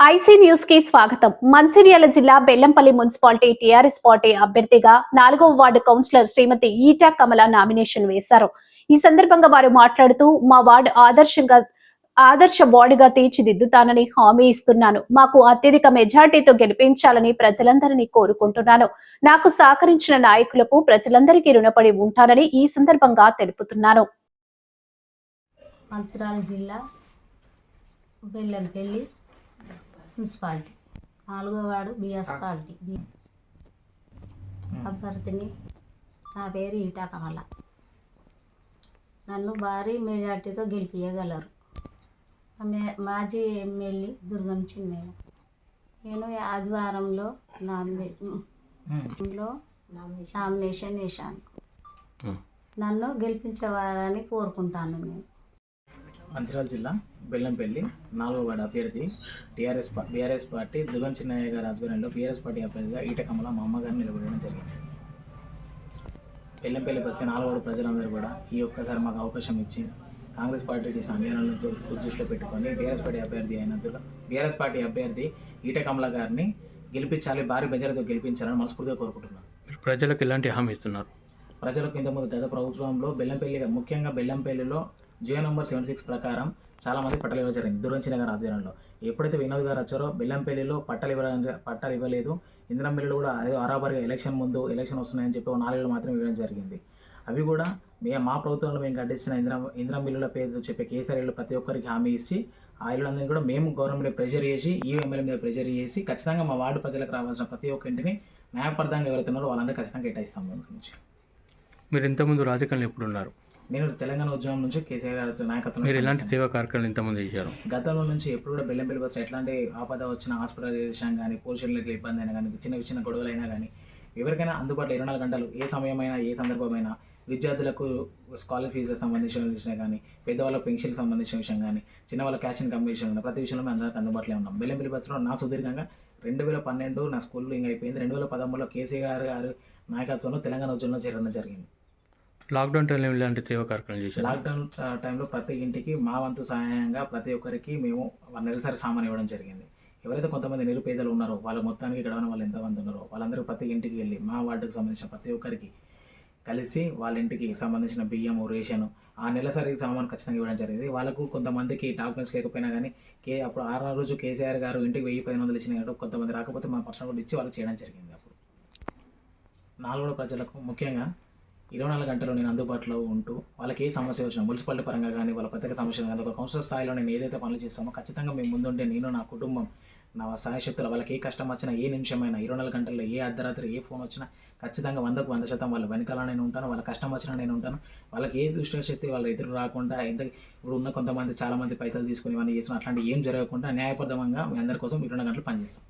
IC న్యూస్కి స్వాగతం. మంచిర్యాల జిల్లా బెల్లంపల్లి మున్సిపాలిటీ టీఆర్ఎస్ పార్టీ అభ్యర్థిగా నాలుగవ ward councillor Srimathi Eta Kamala nomination వేశారు. ఈ సందర్భంగా వారు మాట్లాడుతూ మా వార్డు ఆదర్శంగా ఆదర్శ వార్డుగా తీర్చిదిద్దుతానని హామీ ఇస్తున్నాను. మాకు అత్యధిక మెజార్టీతో గెలిపించాలని ప్రజలందరినీ కోరుకుంటున్నాను. నాకు సహకరించిన నాయకులకు ప్రజలందరికీ రుణపడి ఉంటానని ఈ సందర్భంగా తెలుపుతున్నాను. మంచిర్యాల జిల్లా బెల్లంపల్లి మున్సిపాలిటీ. నాలుగో వార్డు బిఎస్ పార్టీ బి- అభ్యర్థిని నా పేరు ఈటా కమల. నన్ను భారీ మెజార్టీతో గెలిపించగలరు మాజీ ఎమ్మెల్యే దుర్గం చిన్నయ్య నేను ఆదివారంలో నామినేషన్లో నామినేషన్ వేశాను. నన్ను గెలిపించేవారని కోరుకుంటాను నేను. మంచిర్యాల జిల్లా బెల్లంపల్లి నాలుగో వార్డు అభ్యర్థి TRS BRS party Dugan Chinnaiah గారి ఆధ్వర్యంలో బీఆర్ఎస్ పార్టీ అభ్యర్థిగా ఈట కమల మా అమ్మగారిని నిలబడడం జరిగింది. బెల్లంపల్లి బస్సు నాలుగో వార్డు ప్రజలందరూ కూడా ఈ ఒక్కసారి మాకు అవకాశం ఇచ్చి కాంగ్రెస్ పార్టీ చేసిన అన్యాయాలను దృష్టిలో పెట్టుకొని బీఆర్ఎస్ పార్టీ అభ్యర్థి అయినందుకు బీఆర్ఎస్ పార్టీ అభ్యర్థి ఈట కమల గారిని గెలిపించాలి భారీ మెజారిటీతో గెలిపించాలని మనస్ఫూర్తిగా కోరుకుంటున్నాను. ప్రజలకు ఎలాంటి హామీ ఇస్తున్నారు? ప్రజలకు ఇంతకుముందు గత ప్రభుత్వంలో బెల్లంపల్లి ముఖ్యంగా బెల్లంపల్లిలో G O number seven six ప్రకారం చాలామంది పట్టలు పట్టాలు ఇవ్వడం జరిగింది. దురంచి నగర్ ఆధ్వర్యంలో. ఎప్పుడైతే వినోద్ గారు వచ్చారో బెల్లంపల్లిలో పట్టాలు ఇవ్వడం పట్టాలు ఇవ్వలేదు. ఇంద్రంపల్లిలో కూడా అదే అరాబరిగా ఎలక్షన్ ముందు ఎలక్షన్ వస్తున్నాయని చెప్పి ఒక నాలుగేళ్ళు మాత్రం ఇవ్వడం జరిగింది. అవి కూడా మేము మా ప్రభుత్వంలో మేము కట్టించిన ఇంద్రం ఇంద్రం బిల్లుల పేరు చెప్పే కేసీఆర్ ఇళ్ళు ప్రతి ఒక్కరికి హామీ ఇచ్చి ఆ ఇళ్ళందరినీ కూడా మేము గవర్నమెంట్ ప్రెషర్ చేసి ఈ ఎమ్మెల్యే మీద ప్రెషర్ చేసి ఖచ్చితంగా మా వార్డు ప్రజలకు రావాల్సిన ప్రతి ఒక్క ఇంటిని న్యాయపర్థంగా ఎవరైతున్నారో వాళ్ళందరూ ఖచ్చితంగా కేటాయిస్తాం మేము నుంచి మీరు ఇంతకుముందు రాజకీయాలు ఎప్పుడు ఉన్నారు? నేను తెలంగాణ ఉద్యమం నుంచి కేసీఆర్ గారి నాయకత్వం మీరు ఎలాంటి సేవా కార్యక్రమాలు ఇంతకుముందు చేశారు. గతంలో నుంచి ఎప్పుడు కూడా బెల్లంపల్లి బస్సు ఎట్లాంటి ఆపద వచ్చిన హాస్పిటల్ విషయం కానీ పోలీసులు ఇట్లా ఇబ్బంది అయినా కానీ చిన్న చిన్న గొడవలైనా కానీ ఎవరికైనా అందుబాటులో ఇరవై నాలుగు గంటలు ఏ సమయమైనా ఏ సందర్భమైనా విద్యార్థులకు స్కాలర్ ఫీజులకు సంబంధించిన విషయం కానీ పెద్దవాళ్ళ పెన్షన్కి సంబంధించిన విషయం కానీ చిన్న వాళ్ళ క్యాష్ ఇన్కమ్ విషయం కానీ ప్రతి విషయంలో మేము అందరికీ అందుబాటులో ఉన్నాం. బెల్లంపల్లి బస్సులో నా సుదీర్ఘంగా రెండు వేల పన్నెండు నా స్కూల్లో ఇంకా అయిపోయింది. రెండు వేల పదమూడులో కేసీఆర్ గారు నాయకత్వంలో తెలంగాణ ఉద్యమంలో చేరడం జరిగింది. లాక్డౌన్ టైంలో ఇలాంటి సేవా కార్యక్రమం చేశారు? లాక్డౌన్ టైంలో ప్రతి ఇంటికి మా వంతు సహాయంగా ప్రతి ఒక్కరికి మేము నెలసరి సామాన్ ఇవ్వడం జరిగింది. ఎవరైతే కొంతమంది నిరుపేదలు ఉన్నారో వాళ్ళ మొత్తానికి గడవని వాళ్ళు ఎంతమంది ఉన్నారో వాళ్ళందరూ ప్రతి ఇంటికి వెళ్ళి మా వార్డుకు సంబంధించిన ప్రతి ఒక్కరికి కలిసి వాళ్ళ ఇంటికి సంబంధించిన బియ్యము రేషను ఆ నెలసరి సామాన్ ఖచ్చితంగా ఇవ్వడం జరిగింది. వాళ్ళకు కొంతమందికి డాక్యుమెంట్స్ లేకపోయినా కానీ కే అప్పుడు ఆరు రోజు కేసీఆర్ గారు ఇంటికి వెయ్యి పదిహేను వందలు ఇచ్చిన కొంతమంది రాకపోతే మా పర్సనల్ కూడా ఇచ్చి వాళ్ళకి చేయడం జరిగింది అప్పుడు. నాలుగో ప్రజలకు ముఖ్యంగా ఇరవై నాలుగు గంటలు నేను అందుబాటులో ఉంటూ వాళ్ళకి ఏ సమస్య వచ్చినా మున్సిపాలిటీ పరంగా కానీ వాళ్ళ ప్రత్యేక సమస్యలు కానీ ఒక కౌన్సిల్ స్థాయిలో నేను ఏదైతే పనులు చేస్తామో ఖచ్చితంగా మేము ముందుంటే నేను నా కుటుంబం నా సహాయశక్తులు వాళ్ళకి ఏ కష్టం వచ్చినా ఏ నిమిషమైనా ఇరవై నాలుగు గంటల్లో ఏ అర్ధరాత్రి ఏ ఫోన్ వచ్చినా ఖచ్చితంగా వందకు వంద శాతం వాళ్ళ వెనకాల నేను ఉంటాను వాళ్ళ కష్టం వచ్చినా నేను ఉంటాను. వాళ్ళకి ఏ దృష్టి శక్తి వాళ్ళ ఎదురు రాకుండా ఎంత ఇప్పుడు ఉన్న కొంతమంది చాలామంది పైసలు తీసుకుని ఇవన్నీ చేసిన అట్లాంటి ఏం జరగకుండా న్యాయబద్ధంగా మీ అందరి కోసం ఇరవై నాలుగు గంటలు పనిచేస్తాం.